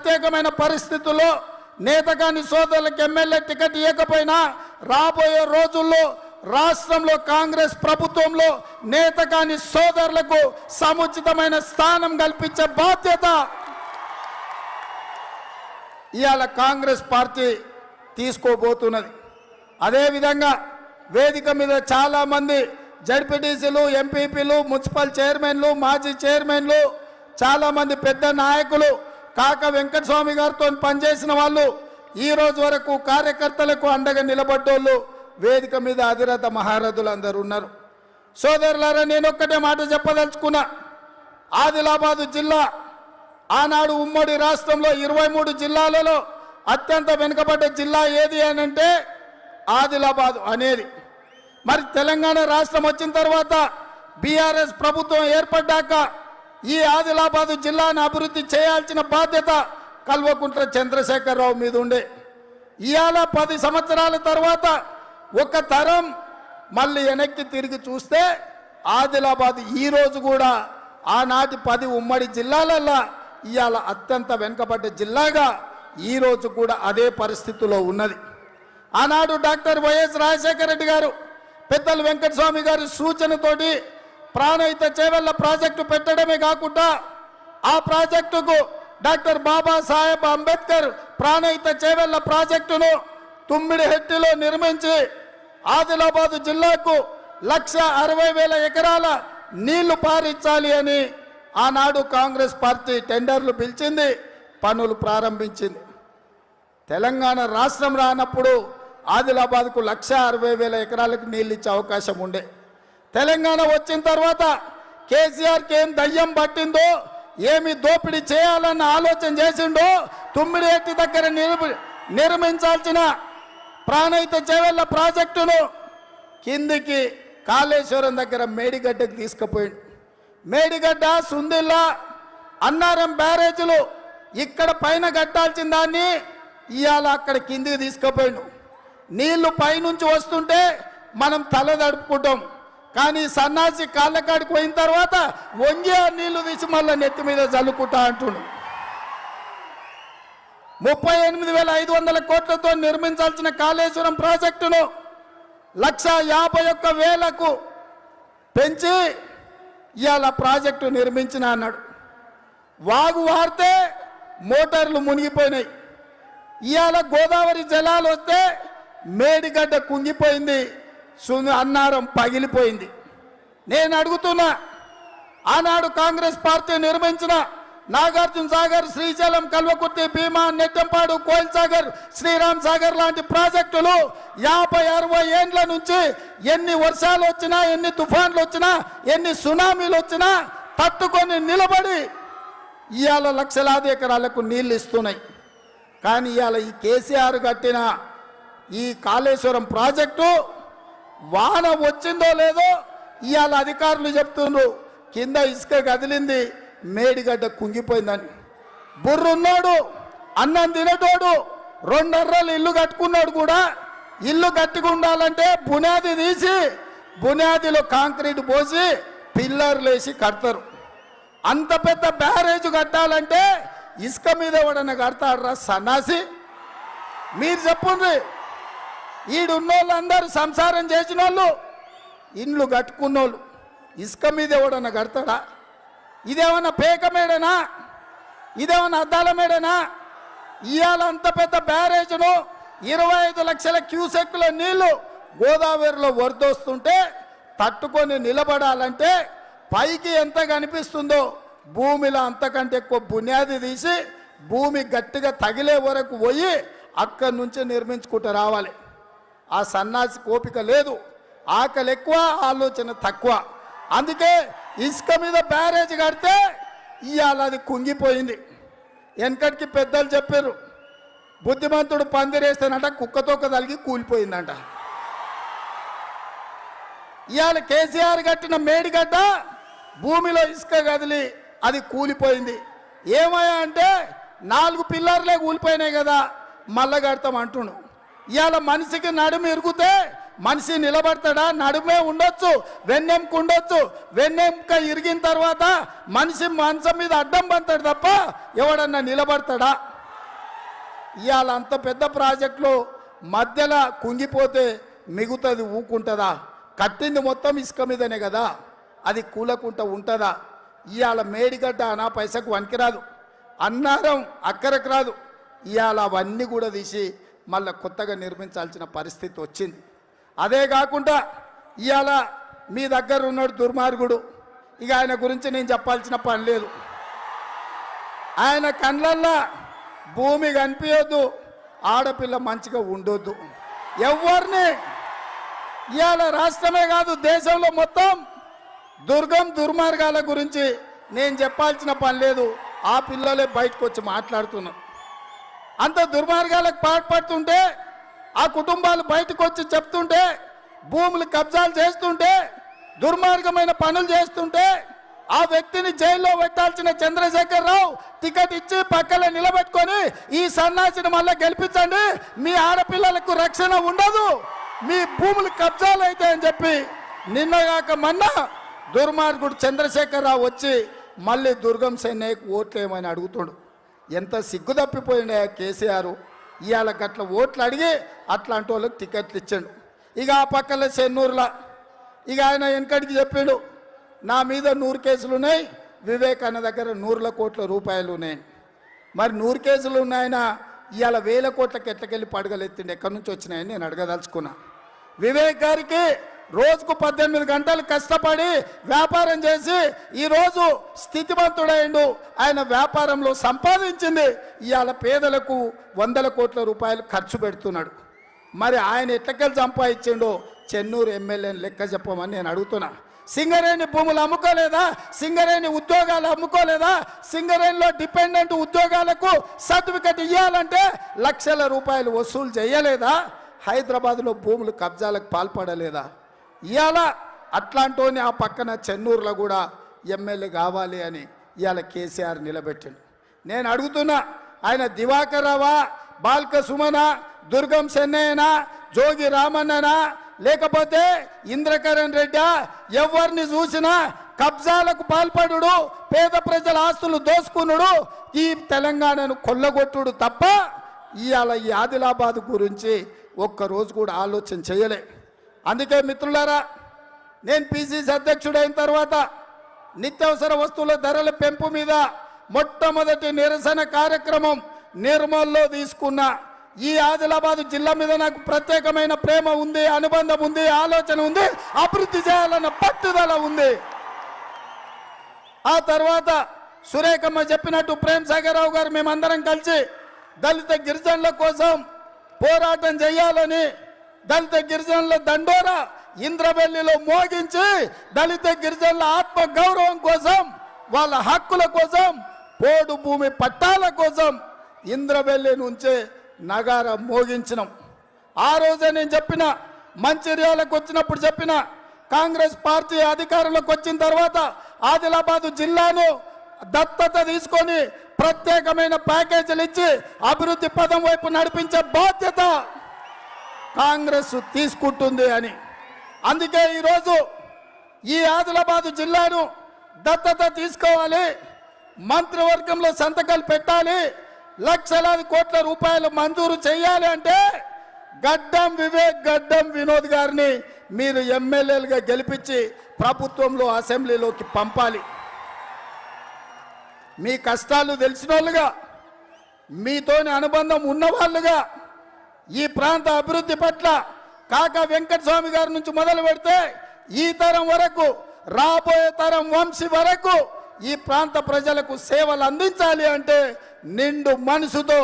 ప్రత్యేకమైన పరిస్థితుల్లో నేతగాని సోదరులకు ఎమ్మెల్యే టికెట్ ఇవ్వకపోయినా రాబోయే రోజుల్లో రాష్ట్రంలో కాంగ్రెస్ ప్రభుత్వంలో నేతగాని సోదరులకు సముచితమైన స్థానం కల్పించే బాధ్యత. ఇవాళ కాంగ్రెస్ పార్టీ తీసుకోబోతున్నది. అదేవిధంగా వేదిక మీద చాలామంది జడ్పీటీసీలు ఎంపీపీలు మున్సిపల్ చైర్మన్లు మాజీ చైర్మన్లు చాలామంది పెద్ద నాయకులు కాక వెంకటస్వామి గారితో పనిచేసిన వాళ్ళు ఈ రోజు వరకు కార్యకర్తలకు అండగా నిలబడ్డోళ్ళు వేదిక మీద అధిరథ మహారథులు అందరు ఉన్నారు. సోదరులారా నేను ఒక్కటే మాట చెప్పదలుచుకున్నా. ఆదిలాబాదు జిల్లా ఆనాడు ఉమ్మడి రాష్ట్రంలో ఇరవై మూడు జిల్లాలలో అత్యంత వెనుకబడ్డ జిల్లా ఏది అని అంటే ఆదిలాబాద్ అనేది. మరి తెలంగాణ రాష్ట్రం వచ్చిన తర్వాత బీఆర్ఎస్ ప్రభుత్వం ఏర్పడ్డాక ఈ ఆదిలాబాదు జిల్లాను అభివృద్ధి చేయాల్సిన బాధ్యత కల్వకుంట్ల చంద్రశేఖరరావు మీద ఉండే. ఇవాళ పది సంవత్సరాల తర్వాత ఒక తరం మళ్ళీ వెనక్కి తిరిగి చూస్తే ఆదిలాబాద్ ఈ రోజు కూడా ఆనాటి పది ఉమ్మడి జిల్లాలల్లో ఇవాళ అత్యంత వెనుకబడ్డ జిల్లాగా ఈ రోజు కూడా అదే పరిస్థితిలో ఉన్నది. ఆనాడు డాక్టర్ వైఎస్ రాజశేఖర రెడ్డి గారు పెద్దలు వెంకటస్వామి గారి సూచనతోటి ప్రాణహిత చేవెళ్ళ ప్రాజెక్టు పెట్టడమే కాకుండా ఆ ప్రాజెక్టుకు డాక్టర్ బాబాసాహెబ్ అంబేద్కర్ ప్రాణహిత చేవెళ్ళ ప్రాజెక్టును తుమ్మిడిహెట్టిలో నిర్మించి ఆదిలాబాదు జిల్లాకు లక్ష అరవై వేల ఎకరాల నీళ్ళు పారించాలి అని ఆనాడు కాంగ్రెస్ పార్టీ టెండర్లు పిలిచింది పనులు ప్రారంభించింది. తెలంగాణ రాష్ట్రం రానప్పుడు ఆదిలాబాద్కు లక్ష అరవై వేల ఎకరాలకు నీళ్ళు ఇచ్చే అవకాశం ఉండే. తెలంగాణ వచ్చిన తర్వాత కేసీఆర్కి ఏం దయ్యం పట్టిందో ఏమి దోపిడీ చేయాలన్న ఆలోచన చేసిండో తుమ్మిడిహెట్టి దగ్గర నిర్మించాల్సిన ప్రాణహిత చేవెళ్ళ ప్రాజెక్టును కిందికి కాళేశ్వరం దగ్గర మేడిగడ్డకు తీసుకుపోయిండు. మేడిగడ్డ సుందిల్ల అన్నారం బ్యారేజీలు ఇక్కడ పైన కట్టాల్సిన దాన్ని ఇవాళ అక్కడ కిందికి తీసుకుపోయిండు. నీళ్ళు పైనుంచి వస్తుంటే మనం తల తడుపుకుంటాం కానీ సన్నాసి కాళ్ళకాడికి పోయిన తర్వాత వంగి ఆ నీళ్ళు తీసి మళ్ళీ నెత్తి మీద చల్లుకుంటా అంటుండు. ముప్పై ఎనిమిది వేల ఐదు వందల కోట్లతో నిర్మించాల్సిన కాళేశ్వరం ప్రాజెక్టును లక్ష యాభై ఒక్క వేలకు పెంచి ఇవాళ ప్రాజెక్టు నిర్మించిన అన్నాడు. వాగు వారితే మోటార్లు మునిగిపోయినాయి. ఇవాళ గోదావరి జలాలు వస్తే మేడిగడ్డ కుంగిపోయింది. సు- అన్నారం పగిలిపోయింది. నేను అడుగుతున్నా ఆనాడు కాంగ్రెస్ పార్టీ నిర్మించిన నాగార్జున సాగర్ శ్రీశైలం కల్వకుర్తి భీమా నెట్టంపాడు కోయిల్ సాగర్ శ్రీరామ్ సాగర్ లాంటి ప్రాజెక్టులు యాభై అరవై ఏండ్ల నుంచి ఎన్ని వర్షాలు వచ్చినా ఎన్ని తుఫాన్లు వచ్చినా ఎన్ని సునామీలు వచ్చినా తట్టుకొని నిలబడి ఇవాళ లక్షలాది ఎకరాలకు నీళ్ళు ఇస్తున్నాయి. కానీ ఇవాళ ఈ కేసీఆర్ కట్టిన ఈ కాళేశ్వరం ప్రాజెక్టు వాన వచ్చిందో లేదో ఇవాళ అధికారులు చెప్తున్నారు కింద ఇసుక కదిలింది మేడిగడ్డ కుంగిపోయిందని. బుర్రున్నాడు అన్నం తినేటోడు రెండర్రలు ఇల్లు కట్టుకున్నాడు కూడా ఇల్లు కట్టుకు ఉండాలంటే బునాది తీసి బునాదిలో కాంక్రీట్ పోసి పిల్లర్లు వేసి కడతారు. అంత పెద్ద బ్యారేజ్ కట్టాలంటే ఇసుక మీద ఎవడన్నా కడతాడరా సన్నాసి? మీరు చెప్పండి ఈడున్నోళ్ళందరూ సంసారం చేసిన వాళ్ళు ఇండ్లు కట్టుకున్నోళ్ళు ఇసుక మీద ఎవడన్నా కడతాడా? ఇదేమన్నా పేక మేడనా? ఇదేమన్నా అద్దాల మేడనా? ఇవాళ అంత పెద్ద బ్యారేజ్ను ఇరవై ఐదు లక్షల క్యూసెక్కుల నీళ్ళు గోదావరిలో వరదొస్తుంటే తట్టుకొని నిలబడాలంటే పైకి ఎంత కనిపిస్తుందో భూమిలో అంతకంటే ఎక్కువ బునియాది తీసి భూమి గట్టిగా తగిలే వరకు పోయి అక్కడి నుంచి నిర్మించుకుంటూ రావాలి. ఆ సన్నాసి కోపిక లేదు. ఆకలి ఎక్కువ ఆలోచన తక్కువ. అందుకే ఇసుక మీద బ్యారేజ్ కడితే ఇవాళ అది కుంగిపోయింది. వెనకటికి పెద్దలు చెప్పారు బుద్ధిమంతుడు పందిరేస్తానంట కుక్కతోక తలిగి కూలిపోయిందంట. ఇవాళ కేసీఆర్ కట్టిన మేడిగడ్డ భూమిలో ఇసుక కదిలి అది కూలిపోయింది. ఏమయ్యా అంటే నాలుగు పిల్లర్లే కూలిపోయినాయి కదా మళ్ళా కడతాం అంటుండు. ఇవాళ మనిషికి నడుము ఇరిగితే మనిషి నిలబడతాడా? నడుమే ఉండొచ్చు వెన్నెంక ఉండొచ్చు వెన్నెంక ఇరిగిన తర్వాత మనిషి మంచం మీద అడ్డం పడతాడు తప్ప ఎవడన్నా నిలబడతాడా? ఇవాళ అంత పెద్ద ప్రాజెక్టులో మధ్యలో కుంగిపోతే మిగుతుంది ఊకుంటుందా? కట్టింది మొత్తం ఇసుక మీదనే కదా? అది కూలకుంట ఉంటుందా? ఇవాళ మేడిగడ్డ అనా పైసకు వనికిరాదు. అన్నారం అక్కరకు రాదు. ఇవాళ అవన్నీ కూడా తీసి మళ్ళీ కొత్తగా నిర్మించాల్సిన పరిస్థితి వచ్చింది. అదే కాకుండా ఇవాళ మీ దగ్గర ఉన్నాడు దుర్మార్గుడు. ఇక ఆయన గురించి నేను చెప్పాల్సిన పని లేదు. ఆయన కళ్ళల్లో భూమి కనిపించొద్దు ఆడపిల్ల మంచిగా ఉండొద్దు. ఎవరిని ఇవాళ రాష్ట్రమే కాదు దేశంలో మొత్తం దుర్గం దుర్మార్గాల గురించి నేను చెప్పాల్సిన పని లేదు. ఆ పిల్లలే బయటకు వచ్చి మాట్లాడుతున్నారు. అంత దుర్మార్గాలకు పాటుపడుతుంటే ఆ కుటుంబాలు బయటకు వచ్చి చెప్తుంటే భూములు కబ్జాలు చేస్తుంటే దుర్మార్గమైన పనులు చేస్తుంటే ఆ వ్యక్తిని జైల్లో పెట్టాల్సిన చంద్రశేఖర్ రావు టికెట్ ఇచ్చి పక్కన నిలబెట్టుకొని ఈ సన్నాసిని మళ్ళీ గెలిపించండి. మీ ఆడపిల్లలకు రక్షణ ఉండదు. మీ భూములు కబ్జాలు అయితే అని చెప్పి నిన్నగాక మొన్న దుర్మార్గుడు చంద్రశేఖర్ రావు వచ్చి మళ్ళీ దుర్గం సెన్నయ్యకు ఓట్లేమని అడుగుతాడు. ఎంత సిగ్గు తప్పిపోయిండే కేసీఆర్? ఇవాళ గట్ల ఓట్లు అడిగి అట్లాంటి వాళ్ళకి టికెట్లు ఇచ్చాడు. ఇక ఆ పక్కన చెన్నూరులా ఇక ఆయన వెనకడికి చెప్పిండు నా మీద నూరు కేసులు ఉన్నాయి వివేక్ అన్న దగ్గర నూరుల కోట్ల రూపాయలు ఉన్నాయి. మరి నూరు కేసులు ఉన్నాయన ఇవాళ వేల కోట్లకి ఎట్లకెళ్ళి పడగలెత్తిండి? ఎక్కడి నుంచి వచ్చినాయని నేను అడగదలుచుకున్నా. వివేక్ గారికి రోజుకు పద్దెనిమిది గంటలు కష్టపడి వ్యాపారం చేసి ఈరోజు స్థితిమంతుడైండు. ఆయన వ్యాపారంలో సంపాదించింది. ఇవాళ పేదలకు వందల కోట్ల రూపాయలు ఖర్చు పెడుతున్నాడు. మరి ఆయన ఎట్లకెళ్ళి సంపాదించిండో చెన్నూరు ఎమ్మెల్యేని లెక్క చెప్పమని నేను అడుగుతున్నా. సింగరేణి భూములు అమ్ముకోలేదా? సింగరేణి ఉద్యోగాలు అమ్ముకోలేదా? సింగరేణిలో డిపెండెంట్ ఉద్యోగాలకు సర్టిఫికెట్ ఇవ్వాలంటే లక్షల రూపాయలు వసూలు చేయలేదా? హైదరాబాద్లో భూములు కబ్జాలకు పాల్పడలేదా? ఇవాళ అట్లాంటోని ఆ పక్కన చెన్నూరులో కూడా ఎమ్మెల్యే కావాలి అని ఇవాళ కేసీఆర్ నిలబెట్టిండు. నేను అడుగుతున్నా ఆయన దివాకర్ బాల్క సుమన దుర్గం చెన్నయ్యనా జోగి రామన్ననా లేకపోతే ఇంద్రకరణ్ రెడ్డా ఎవరిని చూసినా కబ్జాలకు పాల్పడుడు పేద ప్రజల ఆస్తులు దోసుకునుడు ఈ తెలంగాణను కొల్లగొట్టుడు తప్ప ఇవాళ ఈ ఆదిలాబాద్ గురించి ఒక్కరోజు కూడా ఆలోచన చేయలే. అందుకే మిత్రులారా నేను పిసిసి అధ్యక్షుడైన తర్వాత నిత్యావసర వస్తువుల ధరల పెంపు మీద మొట్టమొదటి నిరసన కార్యక్రమం నిర్మల్లో తీసుకున్న. ఈ ఆదిలాబాద్ జిల్లా మీద నాకు ప్రత్యేకమైన ప్రేమ ఉంది అనుబంధం ఉంది ఆలోచన ఉంది అభివృద్ధి చేయాలన్న పట్టుదల ఉంది. ఆ తర్వాత సురేఖమ్మ చెప్పినట్టు ప్రేమ్ సాగర్రావు గారు మేమందరం కలిసి దళిత గిరిజనుల కోసం పోరాటం చేయాలని దళిత గిరిజనుల దండోరా ఇంద్రవెల్లిలో మోగించి దళిత గిరిజనుల ఆత్మ గౌరవం కోసం వాళ్ళ హక్కుల కోసం పోడు భూమి పట్టాల కోసం ఇంద్రవెల్లి నుంచే నగార మోగించినాం. ఆ రోజే నేను చెప్పిన మంచిర్యాలకు వచ్చినప్పుడు చెప్పిన కాంగ్రెస్ పార్టీ అధికారంలోకి వచ్చిన తర్వాత ఆదిలాబాదు జిల్లాను దత్తత తీసుకొని ప్రత్యేకమైన ప్యాకేజీలు ఇచ్చి అభివృద్ధి పదం వైపు నడిపించే బాధ్యత కాంగ్రెస్ తీసుకుంటుంది అని. అందుకే ఈరోజు ఈ ఆదిలాబాద్ జిల్లాను దత్తత తీసుకోవాలి మంత్రివర్గంలో సంతకాలు పెట్టాలి లక్షలాది కోట్ల రూపాయలు మంజూరు చేయాలి అంటే గడ్డం వివేక్ గడ్డం వినోద్ గారిని మీరు ఎమ్మెల్యేలుగా గెలిపించి ప్రభుత్వంలో అసెంబ్లీలోకి పంపాలి. మీ కష్టాలు తెలిసిన వాళ్ళుగా మీతోని అనుబంధం ఉన్నవాళ్ళుగా ఈ ప్రాంత అభివృద్ధి పట్ల కాక వెంకట స్వామి గారి నుంచి మొదలు పెడితే ఈ తరం వరకు రాబోయే తరం వంశీ వరకు ఈ ప్రాంత ప్రజలకు సేవలు అందించాలి అంటే నిండు మనసుతో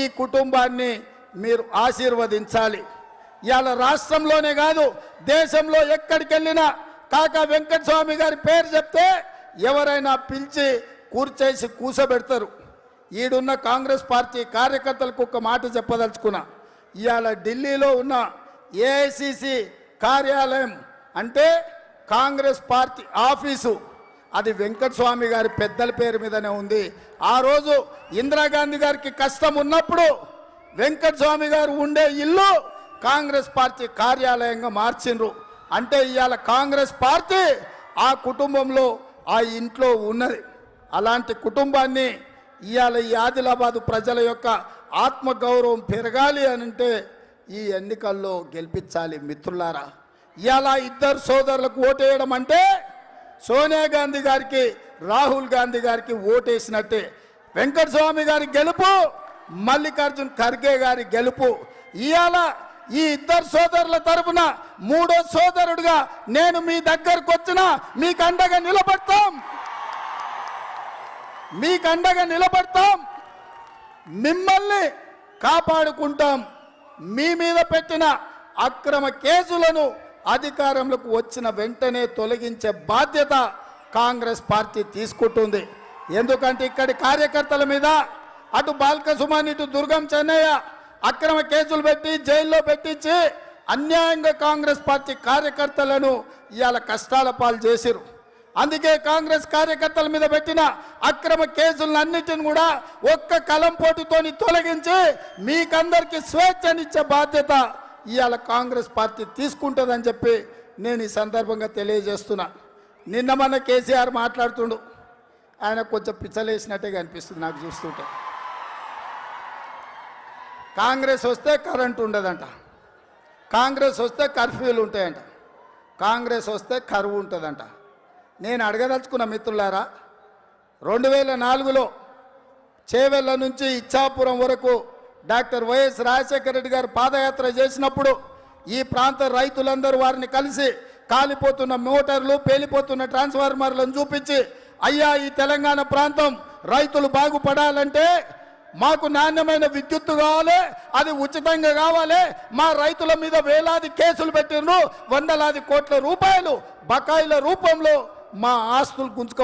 ఈ కుటుంబాన్ని మీరు ఆశీర్వదించాలి. ఇవాళ రాష్ట్రంలోనే కాదు దేశంలో ఎక్కడికి వెళ్ళినా కాక వెంకట స్వామి గారి పేరు చెప్తే ఎవరైనా పిలిచి కూర్చేసి కూసబెడతారు. ఈడున్న కాంగ్రెస్ పార్టీ కార్యకర్తలకు ఒక మాట చెప్పదలుచుకున్నా. ఇవాళ ఢిల్లీలో ఉన్న ఏఐసిసి కార్యాలయం అంటే కాంగ్రెస్ పార్టీ ఆఫీసు. అది వెంకటస్వామి గారి పెద్దల పేరు మీదనే ఉంది. ఆ రోజు ఇందిరాగాంధీ గారికి కష్టం ఉన్నప్పుడు వెంకటస్వామి గారు ఉండే ఇల్లు కాంగ్రెస్ పార్టీ కార్యాలయంగా మార్చిండ్రు. అంటే ఇవాళ కాంగ్రెస్ పార్టీ ఆ కుటుంబంలో ఆ ఇంట్లో ఉన్నది. అలాంటి కుటుంబాన్ని ఇవాళ ఈ ఆదిలాబాదు ప్రజల యొక్క ఆత్మగౌరవం పెరగాలి అనంటే అంటే ఈ ఎన్నికల్లో గెలిపించాలి మిత్రులారా. ఇలా ఇద్దరు సోదరులకు ఓటేయడం అంటే సోనియా గాంధీ గారికి రాహుల్ గాంధీ గారికి ఓటేసినట్టే. వెంకటస్వామి గారి గెలుపు మల్లికార్జున్ ఖర్గే గారి గెలుపు. ఇవాళ ఈ ఇద్దరు సోదరుల తరపున మూడో సోదరుడుగా నేను మీ దగ్గరకు వచ్చిన మీకు అండగా నిలబడతాం. మీకు అండగా నిలబడతాం. మిమ్మల్ని కాపాడుకుంటాం. మీ మీద పెట్టిన అక్రమ కేసులను అధికారంలోకి వచ్చిన వెంటనే తొలగించే బాధ్యత కాంగ్రెస్ పార్టీ తీసుకుంటుంది. ఎందుకంటే ఇక్కడి కార్యకర్తల మీద అటు బాల్క సుమాన్ ఇటు దుర్గం చెన్నయ్య అక్రమ కేసులు పెట్టి జైల్లో పెట్టించి అన్యాయంగా కాంగ్రెస్ పార్టీ కార్యకర్తలను ఇవాళ కష్టాల పాలు చేసిరు అందుకే కాంగ్రెస్ కార్యకర్తల మీద పెట్టిన అక్రమ కేసులన్నిటిని కూడా ఒక్క కలం పోటుతోని తొలగించి మీకందరికీ స్వేచ్ఛనిచ్చే బాధ్యత ఇవాళ కాంగ్రెస్ పార్టీ తీసుకుంటుందని చెప్పి నేను ఈ సందర్భంగా తెలియజేస్తున్నా. నిన్న మన కేసీఆర్ మాట్లాడుతుండు. ఆయన కొంచెం పిచ్చలేసినట్టే కనిపిస్తుంది నాకు చూస్తుంటే. కాంగ్రెస్ వస్తే కరెంట్ ఉండదంట. కాంగ్రెస్ వస్తే కర్ఫ్యూలు ఉంటాయంట. కాంగ్రెస్ వస్తే కరువు ఉంటుందంట. నేను అడగదలుచుకున్న మిత్రులారా రెండు వేల నాలుగులో చేవెళ్ళ నుంచి ఇచ్చాపురం వరకు డాక్టర్ వైఎస్ రాజశేఖర రెడ్డి గారు పాదయాత్ర చేసినప్పుడు ఈ ప్రాంత రైతులందరూ వారిని కలిసి కాలిపోతున్న మోటార్లు పేలిపోతున్న ట్రాన్స్ఫార్మర్లను చూపించి అయ్యా ఈ తెలంగాణ ప్రాంతం రైతులు బాగుపడాలంటే మాకు నాణ్యమైన విద్యుత్తు కావాలి అది ఉచితంగా కావాలి. మా రైతుల మీద వేలాది కేసులు పెట్టిండ్రు వందలాది కోట్ల రూపాయలు బకాయిల రూపంలో మా ఆస్తులు గుంజుకో